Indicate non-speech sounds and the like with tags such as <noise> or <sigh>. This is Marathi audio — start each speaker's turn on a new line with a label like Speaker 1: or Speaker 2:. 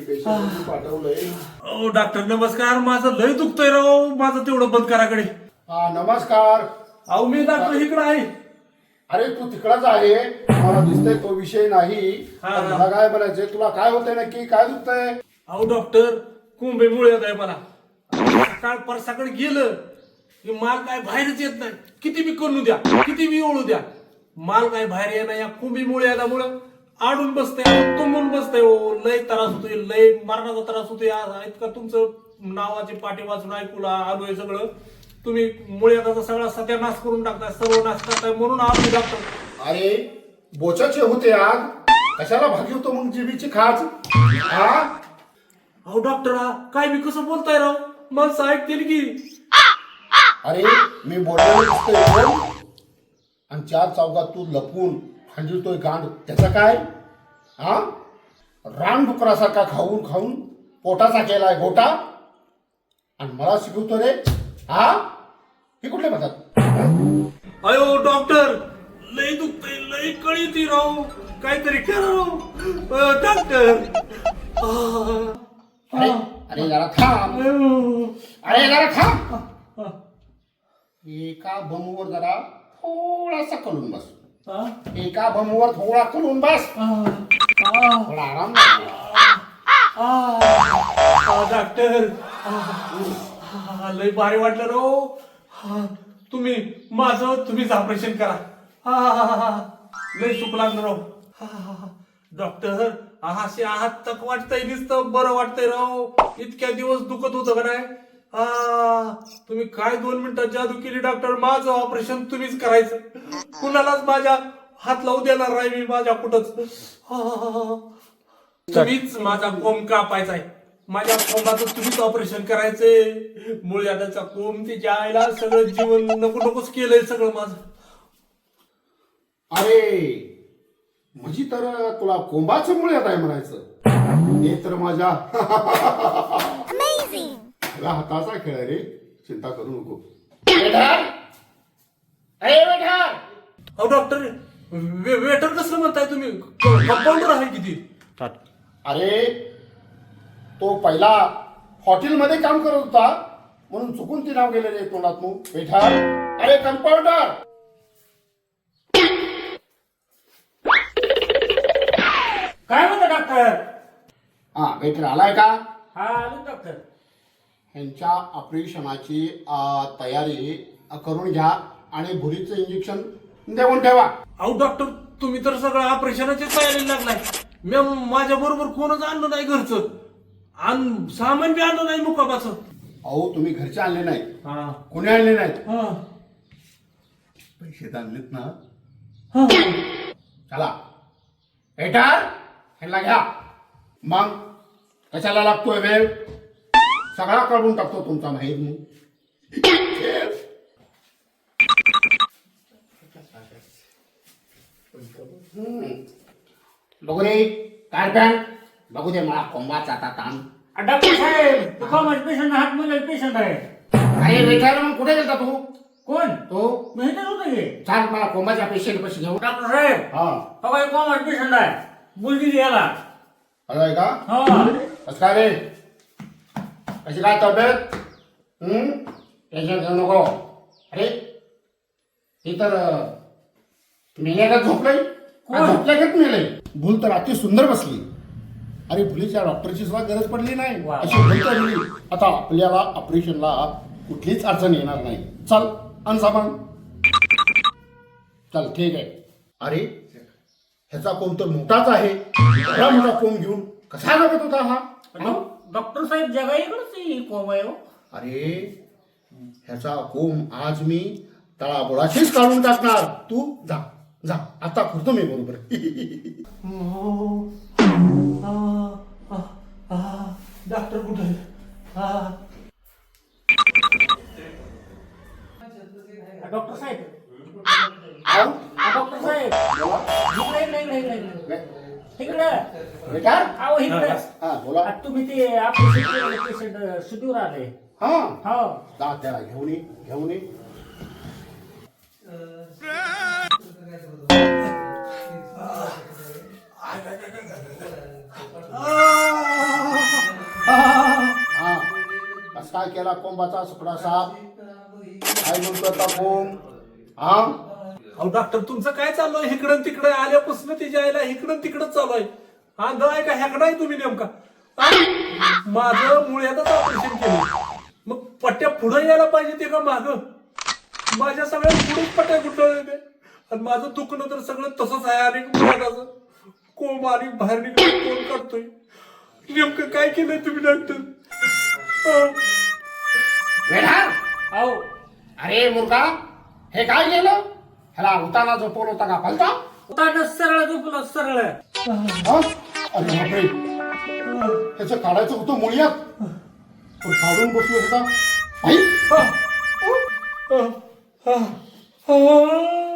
Speaker 1: पाठवलंय.
Speaker 2: ओ डॉक्टर नमस्कार. माझं लय दुखतंय राव. माझं तेवढं बंद कराकडे
Speaker 1: हा नमस्कार.
Speaker 2: अहो मी डॉक्टर इकडे आहे.
Speaker 1: अरे तू तिकडच आहे. मला दिसतंय तो विषय नाही.
Speaker 2: हा,
Speaker 1: पण
Speaker 2: हा.
Speaker 1: मला काय म्हणायचंय? तुला काय होतंय नक्की? काय दुखतंय?
Speaker 2: अहो डॉक्टर कुंभेमुळे येत आहे मला. सकाळ पर सकाळ गेलं. की माल काय बाहेरच येत नाही. किती बी करू द्या किती बी ओळू द्या. माल काय बाहेर येणार या कुंभीमुळे याच्यामुळं आडून बसतंय तुंबून बसतंय हो. लय त्रास होतोय लय मरणाचा त्रास होतोय. आज इतका तुमचं नावाचे पाठी वाचून ऐकूला आलोय सगळं. तुम्ही मुळे आता सगळा सत्यानाश करून टाकताय सर्वनाश करताय म्हणून आलो डॉक्टर
Speaker 1: अरे बोचाचे होते आग कशाला भागवतो मग जीबीची खाच हा?
Speaker 2: अहो डॉक्टर हा, काय मी कसं बोलताय राव? माणसं ऐकतील की?
Speaker 1: अरे मी कोण? आणि चार चौकात तू लपून खांदिलतोय गांड. त्याचं काय? हा? रान डुकरासारखा खाऊन खाऊन पोटाचा केलाय गोटा आणि मला शिकवतो रे. हा? हे कुठले म्हणतात?
Speaker 2: अयो डॉक्टर लय दुखतंय लय कळी ती राव. काहीतरी करा राव. अ, डॉक्टर.
Speaker 1: अरे अरे जरा थांब. अरे जरा थांब. एका बमूवर जरा थोडासा कलून बस. एका बमूवर थोडा कलून बस. थोडा आराम
Speaker 2: डॉक्टर लय भारी वाटलं राव आ, तुम्ही माझं तुम्हीच ऑपरेशन करा. आ, आ, आ, लय सुख लागलं राव आ, डॉक्टर असे आहात तक वाटतंय नुसतं बरं वाटतंय राव इतक्या दिवस दुखत होतं का नाही? आ, तुम्ही काय दोन मिनिटात जादू केली डॉक्टर माझं ऑपरेशन तुम्हीच करायचं. कुणालाच माझ्या हात लावू देणार नाही मी माझ्या कुठंच. तुम्हीच माझा कोंब कापायचा आहे. माझ्या कोंबाचं तुम्हीच ऑपरेशन करायचंय. मुळ्याचा कोंब तिच्या आईला सगळं जीवन नको नकोच केलंय सगळं माझं.
Speaker 1: अरे म्हणजे तर तुला कोंबाचं मुळे आहे म्हणायचं. हे तर माझ्या <laughs> तुला हाताचा खेळ रे. चिंता करू नको. अरे
Speaker 2: अहो डॉक्टर वे- वेटर कसं म्हणताय तुम्ही? कंपाऊंडर आहे किती?
Speaker 1: अरे तो पहिला हॉटेलमध्ये काम करत होता. म्हणून चुकून ती नाव गेले रे तोंडात बेटा अरे कंपाऊंडर.
Speaker 3: काय म्हणतो डॉक्टर?
Speaker 1: हा बेटर आलाय का?
Speaker 3: हा आलो डॉक्टर.
Speaker 1: यांच्या ऑपरेशनाची तयारी करून घ्या आणि भुरीचं इंजेक्शन देऊन ठेवा.
Speaker 2: अहो डॉक्टर तुम्ही तर सगळं ऑपरेशनाच्या तयारीला लागलाय. मी माझ्या बरोबर कोणच आणलं नाही घरचं. आणि सामान बी आणलं नाही मुकाबाचं.
Speaker 1: अहो तुम्ही घरचे आणले नाहीत.
Speaker 2: हा.
Speaker 1: कोणी आणले नाहीत?
Speaker 2: हा.
Speaker 1: पैसे आणलेत ना.
Speaker 2: हा.
Speaker 1: चला. बेटर ह्याला घ्या. मग कशाला लागतोय वेळ? सगळा काढून टाकतो तुमचा हम्म. बघू दे काय पॅन्ट बघू दे मला कोंबाचा आता ताण.
Speaker 3: डॉक्टर साहेब कॉमर्स पेशंट हात मध्ये पेशंट आहे.
Speaker 1: अरे मग कुठे गेलता तू?
Speaker 3: कोण?
Speaker 1: तो?
Speaker 3: मी होतो
Speaker 1: चाल मला कोंबाच्या पेशंट कशी घेऊ
Speaker 3: डॉक्टर साहेब
Speaker 1: हा.
Speaker 3: पेशंट आहे. मुलगी याला
Speaker 1: हॅलो आहे का?
Speaker 3: हो.
Speaker 1: काय रे? कशी काय तब्येत? हम्म? टेन्शन घेऊ नको. अरे ही तर मेल्याला झोपलंय?
Speaker 3: कोण?
Speaker 1: झोपल्यागत मेलंय भूल तर अति सुंदर बसली. अरे भुलीच्या डॉक्टरची सुद्धा गरज पडली नाही.
Speaker 3: वा.
Speaker 1: अशी भूल तर आता आपल्याला ऑपरेशनला कुठलीच अडचण येणार नाही. चल अनसामान चल ठीक आहे. अरे ह्याचा कोण तर मोठाच आहे. एवढा मोठा कोंब घेऊन कसा लागत होता हा? हा?
Speaker 3: डॉक्टर साहेब जगा इकडंच कोम आहे हो.
Speaker 1: अरे ह्याचा कोंब आज मी तळाबोळाशीच काढून टाकणार. तू जा जा. आता करतो मी बरोबर.
Speaker 2: डॉक्टर कुठे? हा.
Speaker 3: डॉक्टर साहेब. डॉक्टर साहेब. इकडे इकडे इकडे इकडे इकडे. इकडे. अहो इकडे.
Speaker 1: हा बोला.
Speaker 3: तुम्ही ते आपले पेशंट सुटीवर आले.
Speaker 1: हा.
Speaker 3: हो.
Speaker 1: जा त्याला घेऊन ये घेऊन ये. काय केला कोंबाचा सुकडा साप? काय म्हणतो आता कोंब? हा?
Speaker 2: अहो डॉक्टर तुमचं काय चाललंय? इकडं तिकडं आल्यापासून तिच्या आईला इकडं तिकडं चालू आहे आंध आहे का? ह्याकडं आहे तुम्ही नेमका. हा? माझं मुळ्यातच ऑपरेशन केलं. मग पट्ट्या पुढे यायला पाहिजे ते का माग? माझ्या सगळ्या पुढेच पट्ट्या कुठं आणि माझं दुखणं तर सगळं तसंच आहे. आणि कोंब आणि बाहेर निघून कोण काढतोय नेमकं काय केलंय तुम्ही डॉक्टर
Speaker 3: अहो.
Speaker 1: अरे मुर्गा हे काय केलं? ह्याला उताना झोपवलं होता का फलता
Speaker 3: उतारलं सरळ झोपलं सरळ.
Speaker 1: हा? अरे बापरे. त्याचं काढायचं होतं मुळ्यात. पण काढून बसलो होता!
Speaker 2: Ah!